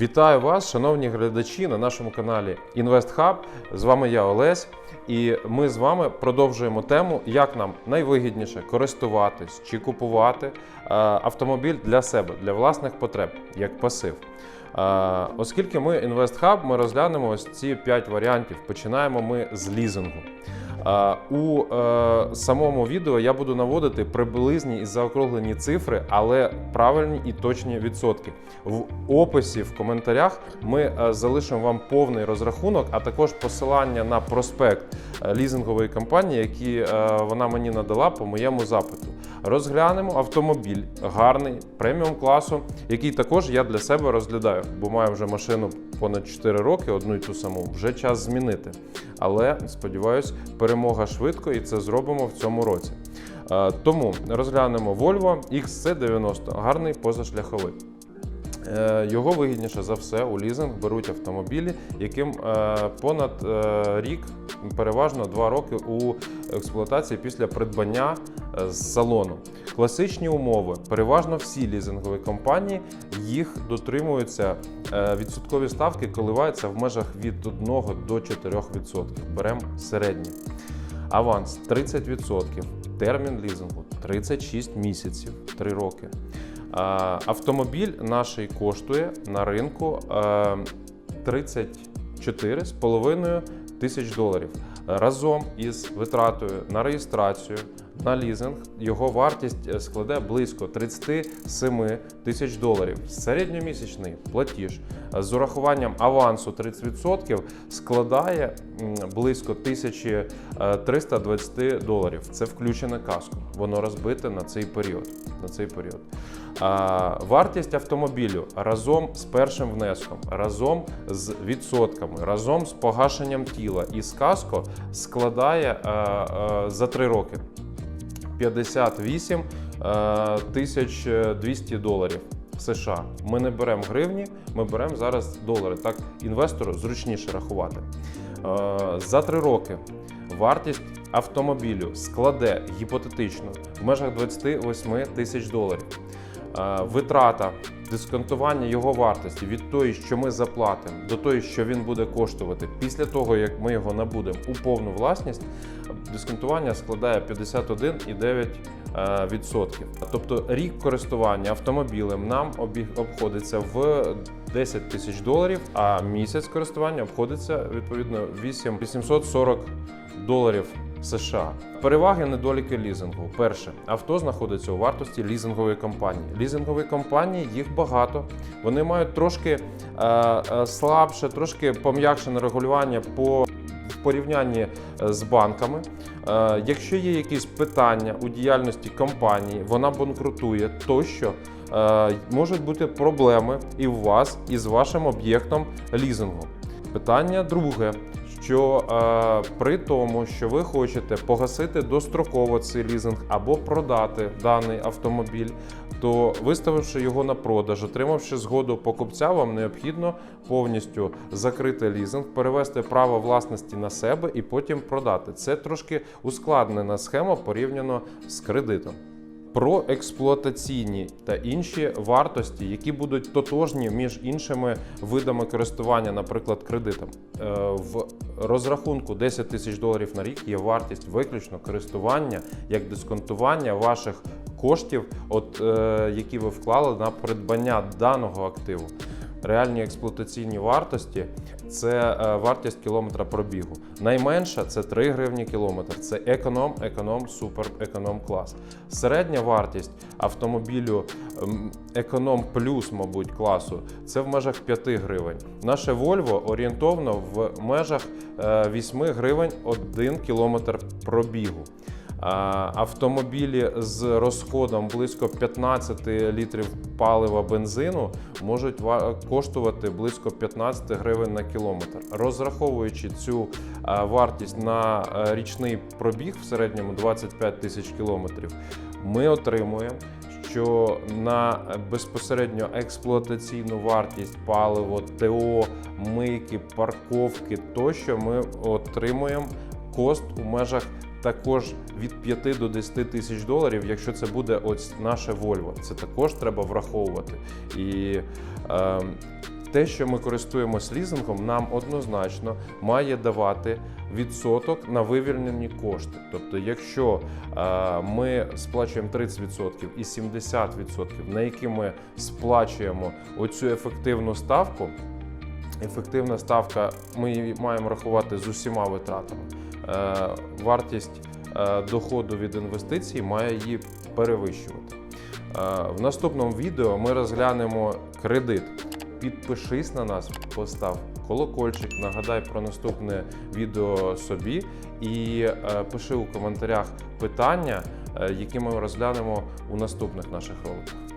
Вітаю вас, шановні глядачі, на нашому каналі InvestHub. З вами я Олесь, і ми з вами продовжуємо тему, як нам найвигідніше користуватись чи купувати е, автомобіль для себе, для власних потреб, як пасив. Е, Оскільки ми InvestHub, ми розглянемо ось ці 5 варіантів. Починаємо ми з лізингу. У е, самому відео я буду наводити приблизні і заокруглені цифри, але правильні і точні відсотки. В описі в коментарях ми е, залишимо вам повний розрахунок, а також посилання на проспект е, лізингової компанії, які вона мені надала по моєму запиту. Розглянемо автомобіль гарний преміум класу, який також я для себе розглядаю, бо маю вже машину понад 4 роки, одну і ту саму. Вже час змінити. Але сподіваюсь, перемога швидко, і це зробимо в цьому році. Е, Тому розглянемо Volvo XC90, гарний позашляховик. Е, Його вигідніше за все у лізинг беруть автомобілі, яким е, понад е, рік, переважно 2 роки у експлуатації після придбання з салону. Класичні умови. Переважно всі лізингові компанії їх дотримуються. Відсоткові ставки коливаються в межах від 1 до 4%. Беремо середні. Аванс 30%, термін лізингу 36 місяців, 3 роки. Автомобіль наш коштує на ринку е, 34,5 тисяч доларів. Разом із витратою на реєстрацію на лізинг його вартість е, складе близько 37 тисяч доларів. Середньомісячний платіж е, з урахуванням авансу 30% складає близько 1320 доларів. Це включене каско. Воно розбите на цей період. На цей період. А, вартість автомобілю разом з першим внеском, разом з відсотками, разом з погашенням тіла і з каско складає а, а, за 3 роки 58 е, тисяч 200 доларів США. Ми не беремо гривні, ми беремо зараз долари. Так інвестору зручніше рахувати. Е, За три роки вартість автомобілю складе гіпотетично в межах 28 тисяч доларів. Е, Витрата дисконтування його вартості від тої, що ми заплатимо, до тої, що він буде коштувати після того, як ми його набудемо у повну власність, дисконтування складає 51,9%. е. Тобто рік користування автомобілем нам обходиться в 10 тисяч доларів, а місяць користування обходиться відповідно 8 840 доларів США. Переваги недоліки лізингу. Перше, авто знаходиться у вартості лізингової компанії. Лізингові компанії їх багато. Вони мають трошки е, е, слабше, трошки пом'якшене регулювання по порівнянні е, з банками. Е, Якщо є якісь питання у діяльності компанії, вона банкрутує тощо. е, Можуть бути проблеми і у вас, і з вашим об'єктом лізингу. Питання друге. Що е, при тому, що ви хочете погасити достроково цей лізинг або продати даний автомобіль, то виставивши його на продаж, отримавши згоду покупця, вам необхідно повністю закрити лізинг, перевести право власності на себе і потім продати. Це трошки ускладнена схема порівняно з кредитом. Про експлуатаційні та інші вартості, які будуть тотожні між іншими видами користування, наприклад, кредитом. Е, В розрахунку 10 тисяч доларів на рік є вартість виключно користування як дисконтування ваших коштів, от, е, які ви вклали на придбання даного активу. Реальні експлуатаційні вартості це е, вартість кілометра пробігу. Найменша це 3 гривні кілометр. Це економ, економ, супер економ клас. Середня вартість автомобілю економ плюс, мабуть, класу це в межах 5 гривень. Наше Volvo орієнтовно в межах е, 8 гривень 1 кілометр пробігу. Автомобілі з розходом близько 15 літрів палива бензину можуть ва- коштувати близько 15 гривень на кілометр. Розраховуючи цю вартість на річний пробіг в середньому 25 тисяч кілометрів, ми отримуємо. Що на безпосередньо експлуатаційну вартість паливо, ТО, мийки, парковки тощо ми отримуємо кост у межах також від 5 до 10 тисяч доларів, якщо це буде ось наше Volvo. Це також треба враховувати. І е, те, що ми користуємося лізингом, нам однозначно має давати відсоток на вивільнені кошти. Тобто, якщо е, ми сплачуємо 30% і 70%, на які ми сплачуємо оцю ефективну ставку, ефективна ставка, ми її маємо рахувати з усіма витратами. Е, вартість е, доходу від інвестицій має її перевищувати. Е, В наступному відео ми розглянемо кредит. Підпишись на нас, постав колокольчик, нагадай про наступне відео собі і пиши у коментарях питання, які ми розглянемо у наступних наших роликах.